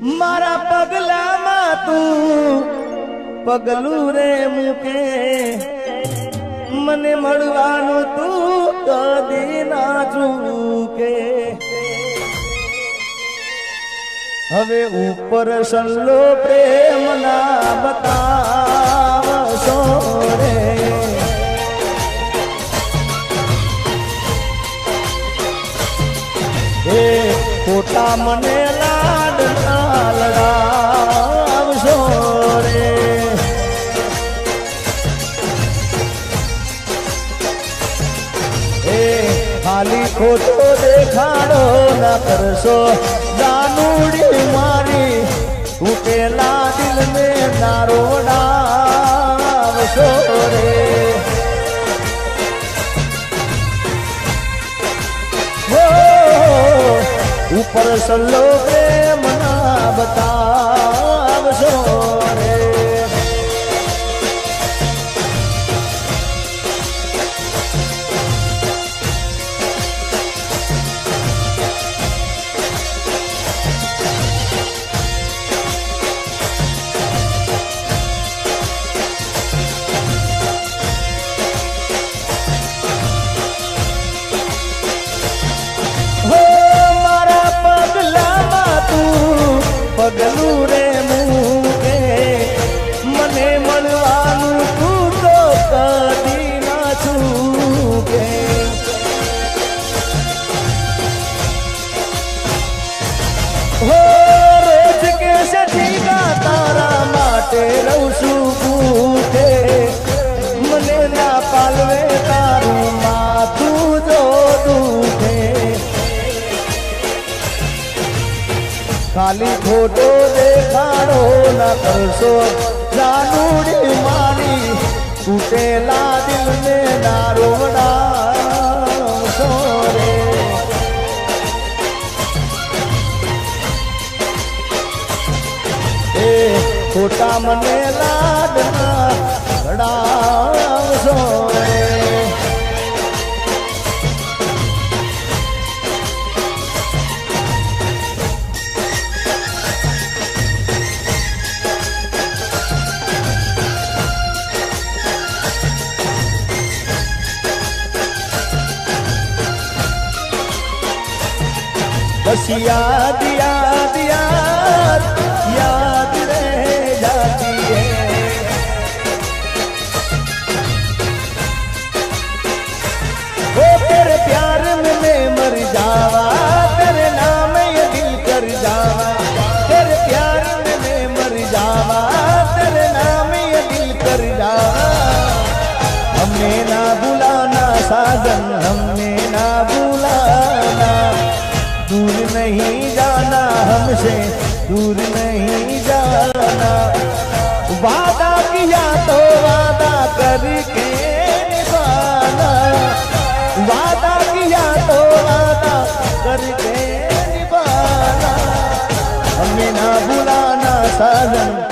મારા પગલામાં તું પગલું રે મૂકે. મને મળવાનું તું કદી ના ચૂકે. હવે ઉપર સલ્લો પ્રેમ ના બતાવશો રે. એ ખોટા મને લડાવશો રે એ ખાલી ખોટો દેખાડો ના કરશો. દાનુડી મારી ઉકેલા દિલ મે નારોડાવશો રે ઉપર સલ્લો પ્રેમ ના ખાલી ખોટો દેખાડો ના કરશો. જાનુડી મારી તૂટેલા દિલને ને દારોડા રે. એ ખોટા મને લાડ ના ઘડાવશો રે बस दूर नहीं जाना हमसे, दूर नहीं जाना। वादा किया तो वादा करके निभाना। वादा किया तो वादा करके निभाना। हमें ना भुलाना साजन।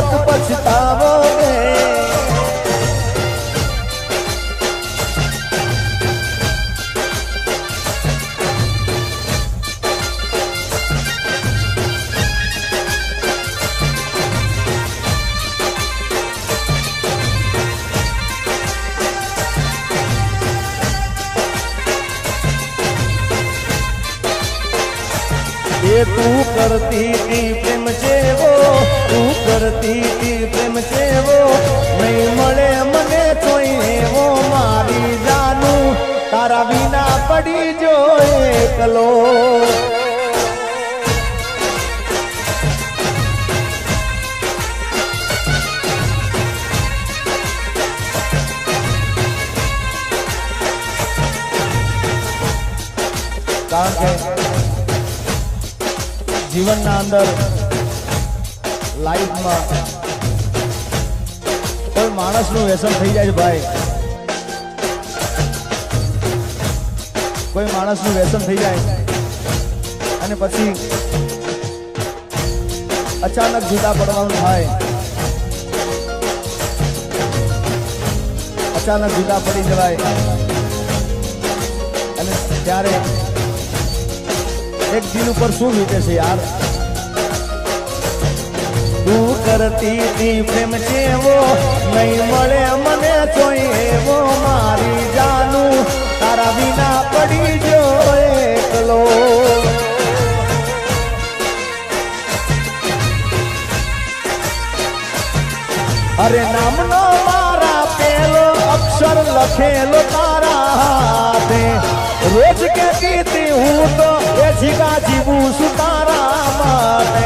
Não pra citar કારણ કે જીવનના અંદર લાઈફમાં કોઈ માણસનું વ્યસન થઈ જાય છે ભાઈ. કોઈ માણસનું વ્યસન થઈ જાય અને પછી અચાનક જુદા પડવાનું થાય. અચાનક જુદા પડી જવાય. અને ત્યારે એક દિન ઉપર શું વીતે છે યાર? તું કરતી તી પ્રેમ જેવો, નહીં મળે મને કોઈ એવો. મારી જાનું તારા વિના પડી જો એકલો. અરે નામનો મારા પેલો અક્ષર લખેલો તારા હાથે. રોજ કહેતી હતી હું તો એ જીગા જીવું છું તારા માટે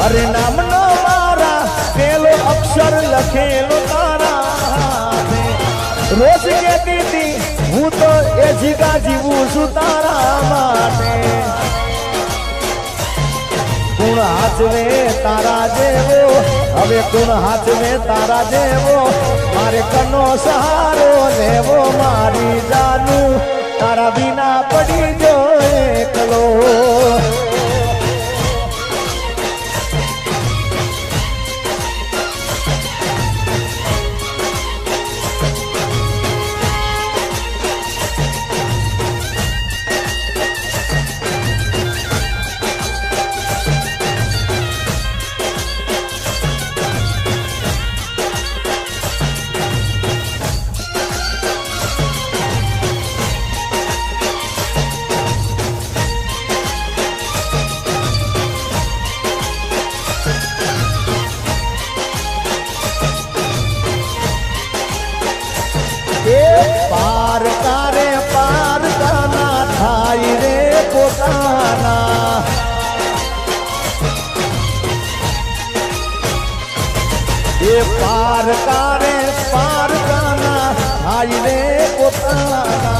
અરે નામનો મારા પેલો અક્ષર લખેલો તારા હાથે રોજ કહેતી હતી હું તો એ જીગા જીવું છું ગુણ હાચવે તારા જેવો. હવે ગુણ હાચવે તારા જેવો? મારે કનો સહારો લેવો મારી જાનું. તારા વિના પડી જો એકલો. ये पार तारे, पार जाना आई को ताना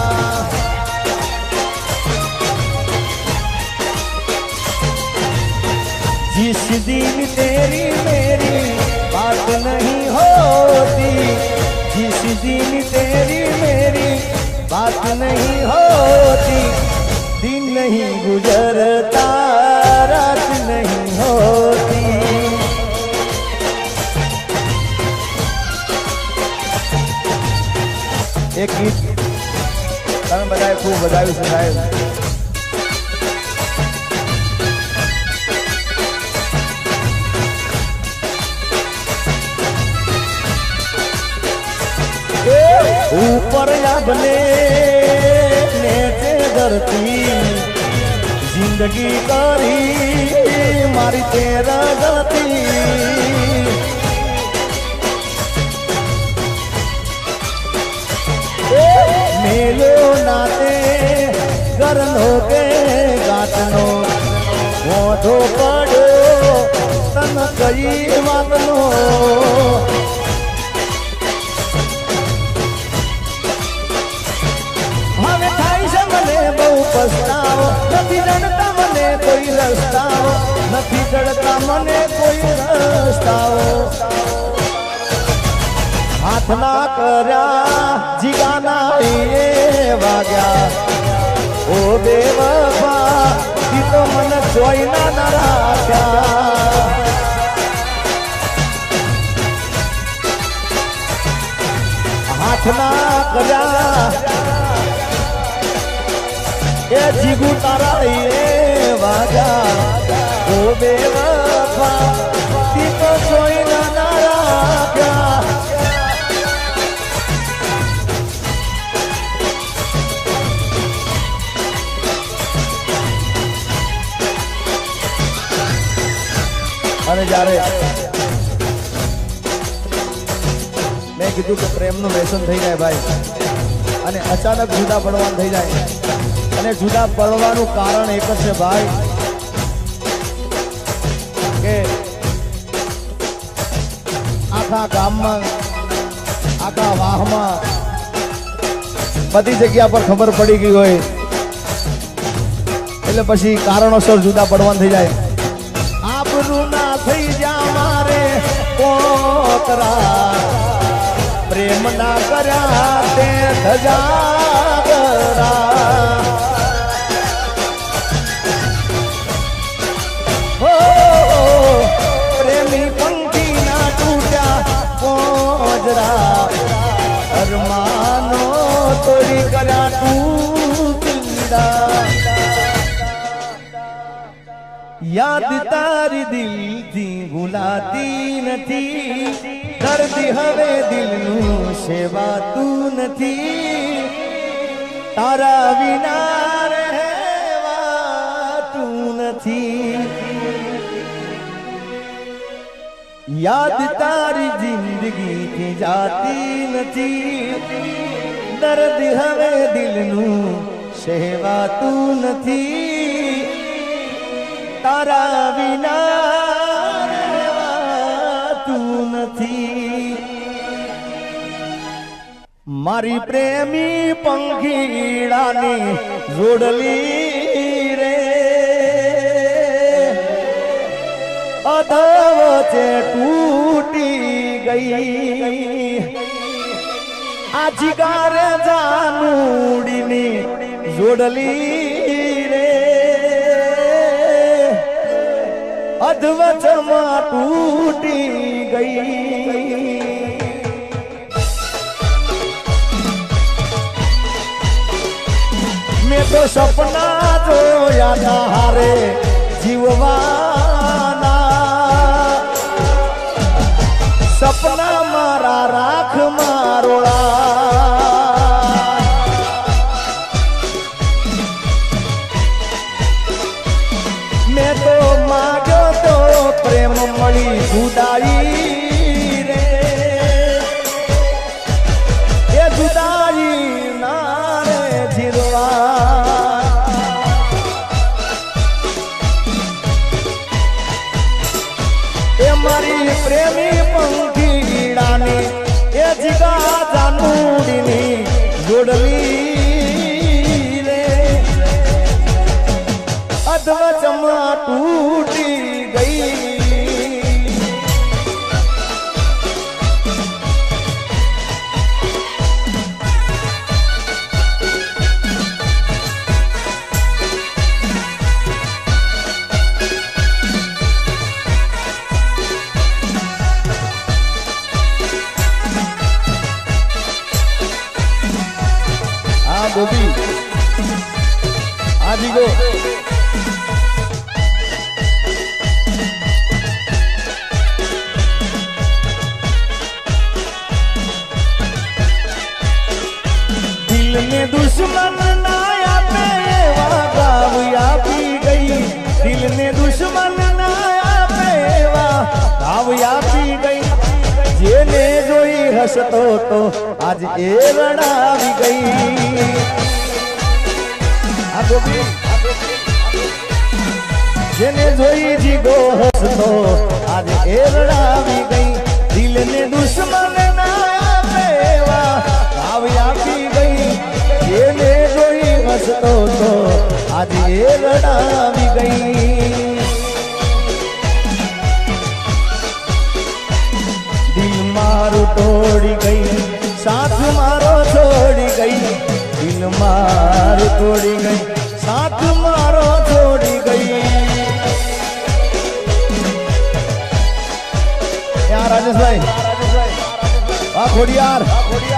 जिस दिन तेरी मेरी बात नहीं होती, जिस दिन तेरी मेरी बात नहीं होती, दिन नहीं गुजरता, रात नहीं होती। એક ગીત તમે બધાએ ખૂબ બધાવ્યું છે સાહેબ ऊपर बने नेचे धरती जिंदगी करी मारी तेरा गति मेलो नाते गरन हो गए गाटनो मोढो पड़ो तन कई वातनो હવે થાય છે મને બહુ પસ્તાવો નથી જડતા મને કોઈ રસ્તાઓ નથી જડતા મને કોઈ રસ્તાઓ હાથના કર્યા જીગાના એ વાગ્યા. ઓ દેવપા, ઈ તો મને જોઈ ના નરાખ્યા હાથના કર્યા એ જીગુ તારા એ વાગ્યા. ઓ બેવફા તી જ્યારે મેં કીધું કે પ્રેમનું વ્યસન થઈ જાય ભાઈ. અને અચાનક જુદા પડવાનું થઈ જાય. અને જુદા પડવાનું કારણ એક જ છે ભાઈ, કે આખા ગામમાં, આખા વાહમાં બધી જગ્યા પર ખબર પડી ગઈ હોય. એટલે પછી કારણોસર જુદા પડવાનું થઈ જાય. થઈ જા મારે પોતરા. પ્રેમ ના કર્યા તે ધજાગરા યાદ તારી દિલથી ભૂલાતી નથી. દર્દ હવે દિલનું સેવાતું નથી. તારા વિના રહેવાતું નથી. યાદ તારી જિંદગીથી જાતી નથી. દર્દ હવે દિલનું સેવાતું નથી. તારા વિના તું નથી. મારી પ્રેમી પંખીડાની જોડલી રે. અધવચે તૂટી ગઈ. આજી ગારે જાનુડીની જોડલી અધવચમાં તૂટી ગઈ. મેં તો સપના જોયા તારે જીવવાના. સપના મારા રાખ અધવચમાં તૂટી ગઈ. દિલ દુશ્મન ના આપે એવા ભાવ આપી ગઈ. દિલ ને દુશ્મન ના આપે એવા ભાવ આપી ગઈ. જેને જોઈ હસતો તો આજ એ રડાવી ગઈ. જેને જોઈ જીગો હસતો આજ એ રડાવી ગઈ. દિલ ને દુશ્મન ના આપે એવા ભાવ આપી જેને જોઈ હસતો તો આજ રડાવી ગઈ. દિલ મારું તોડી ગઈ, સાથ મારો છોડી ગઈ. દિલ મારું તોડી ગઈ, સાથ મારો છોડી ગઈ. યાર રાજેશભાઈ. આ ખોડિયાર. મારા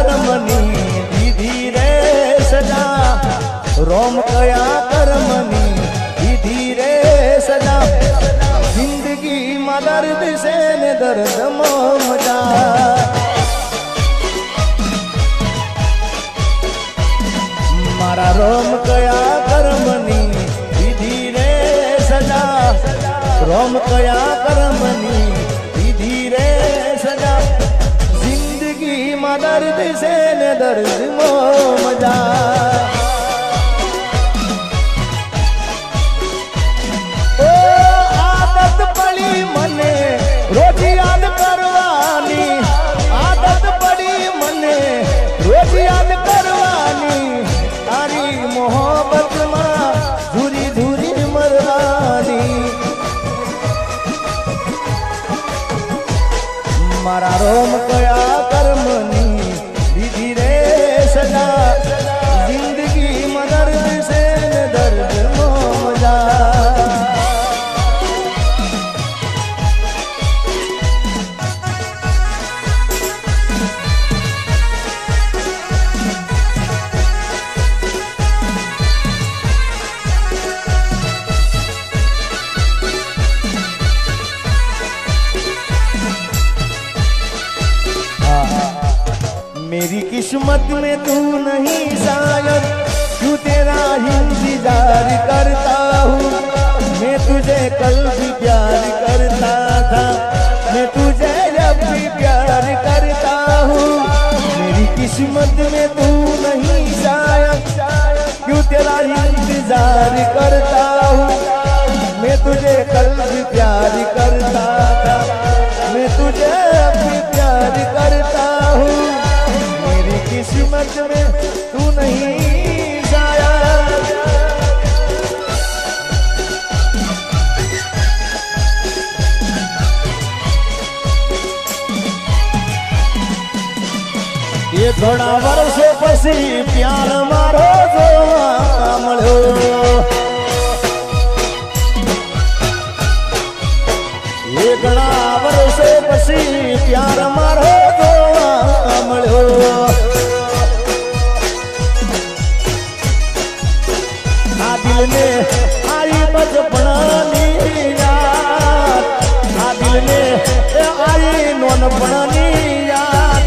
કર્મની દીધી રે સજા રોમ કયા કર્મની દીધી રે સજા જિંદગીમાં દર્દ છે ને દર્દ મજા। મારા રોમ કયા કર્મની વિધિ રે સજા રોમ કયા કર્મની જિંદગીમાં દર્દ છે ને દર્દમાં મજા. किस्मत में तू नहीं शायद क्यों तेरा इंतज़ार करता हूँ। मैं तुझे कल भी प्यार करता था, मैं तुझे जब भी प्यार करता हूँ। मेरी किस्मत में तू नहीं शायद क्यों तेरा इंतज़ार करता हूँ। मैं तुझे कल भी प्यार करता था, मैं तुझे में तू नहीं शायद એ ઘણા વર્ષો પછી પ્યાર મારો જોવા મળ્યો આ દિલને આઈ બચપણાની યાદ. આ દિલને એ આઈ નોનપણાની યાદ.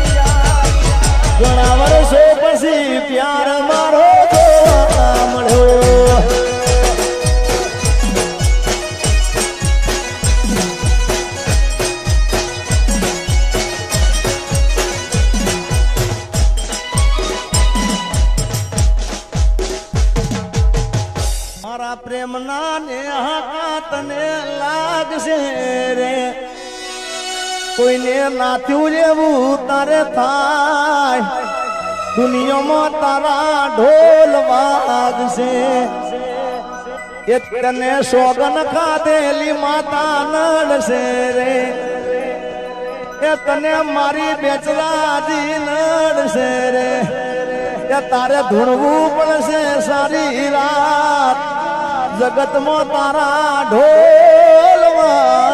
ઘણા કોઈને નાથ્યું જેવું તારે થાય. દુનિયામાં તારા ઢોલ વાગશે એ તને સોગન ખાધેલી માતા નડશે રે. એ તને મારી બેચરાજી નડશે રે. એ તારે ધૂણવું પડશે સારી રાત. જગતમાં તારા ઢોલ વાગશે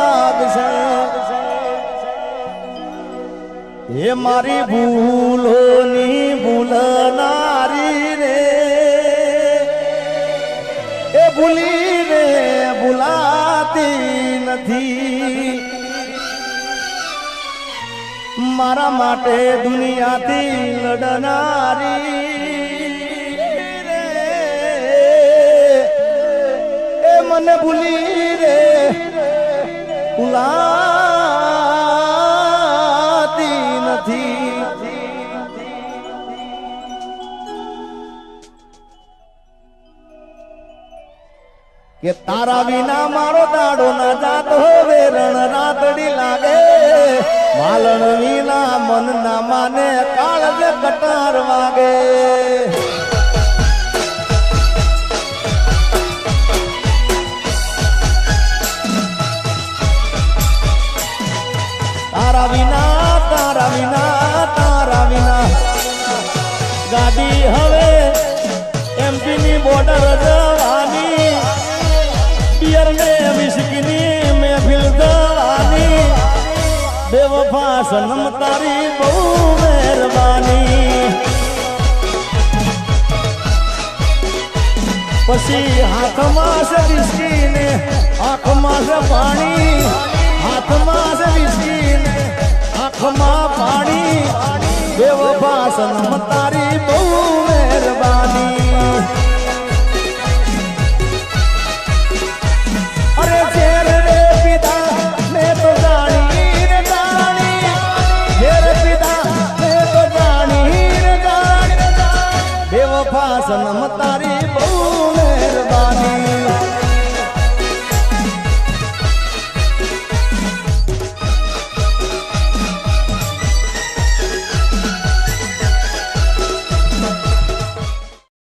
એ મારી ભૂલોની ભૂલનારી રે. એ ભૂલી રે ભૂલાતી નથી. મારા માટે દુનિયાથી લડનારી રે. એ મને ભૂલી રે. ભૂલાતી કે તારા વિના મારો દાડો ના જાત હવે, રણ રાતડી લાગે. માલણ વિના મન ના માને કાળ જે મારા સનમ તારી બહુ મહેરબાની. પછી હાથમાં છે વિસ્કીને, આંખમાં છે પાણી. હાથમાં છે વિસ્કીને, આંખમાં પાણી. દેવ ભાષણ